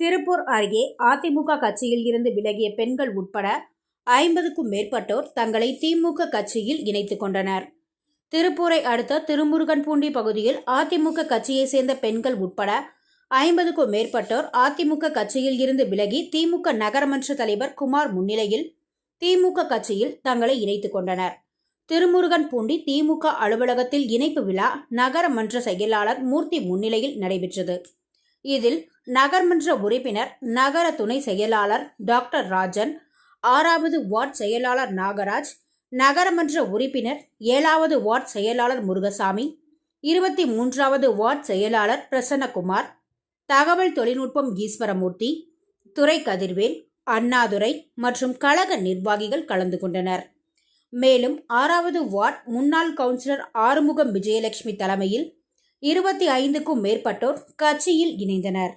திருப்பூர் அருகே அதிமுக கட்சியில் இருந்து விலகிய பெண்கள் உட்பட ஐம்பதுக்கும் மேற்பட்டோர் தங்களை திமுக கட்சியில் இணைத்துக் கொண்டனர். திருப்பூரை அடுத்த திருமுருகன்பூண்டி பகுதியில் அதிமுக கட்சியைச் சேர்ந்த பெண்கள் உட்பட ஐம்பதுக்கும் மேற்பட்டோர் அதிமுக கட்சியில் இருந்து விலகி திமுக நகரமன்ற தலைவர் குமார் முன்னிலையில் திமுக கட்சியில் தங்களை இணைத்துக் கொண்டனர். திருமுருகன்பூண்டி திமுக அலுவலகத்தில் இணைப்பு விழா நகரமன்ற செயலாளர் மூர்த்தி முன்னிலையில் நடைபெற்றது. இதில் நகர்மன்ற உறுப்பினர் நகர துணை செயலாளர் டாக்டர் ராஜன் ஆறாவது வார்டு செயலாளர் நாகராஜ் நகரமன்ற உறுப்பினர் ஏழாவது வார்டு செயலாளர் முருகசாமி இருபத்தி மூன்றாவது வார்டு செயலாளர் பிரசன்னகுமார் தகவல் தொழில்நுட்பம் ஈஸ்வரமூர்த்தி துறை கதிர்வேல் அண்ணாதுரை மற்றும் கழக நிர்வாகிகள் கலந்து கொண்டனர். மேலும் ஆறாவது வார்டு முன்னாள் கவுன்சிலர் ஆறுமுகம் விஜயலட்சுமி தலைமையில் இருபத்தி ஐந்துக்கும் மேற்பட்டோர் கட்சியில் இணைந்தனர்.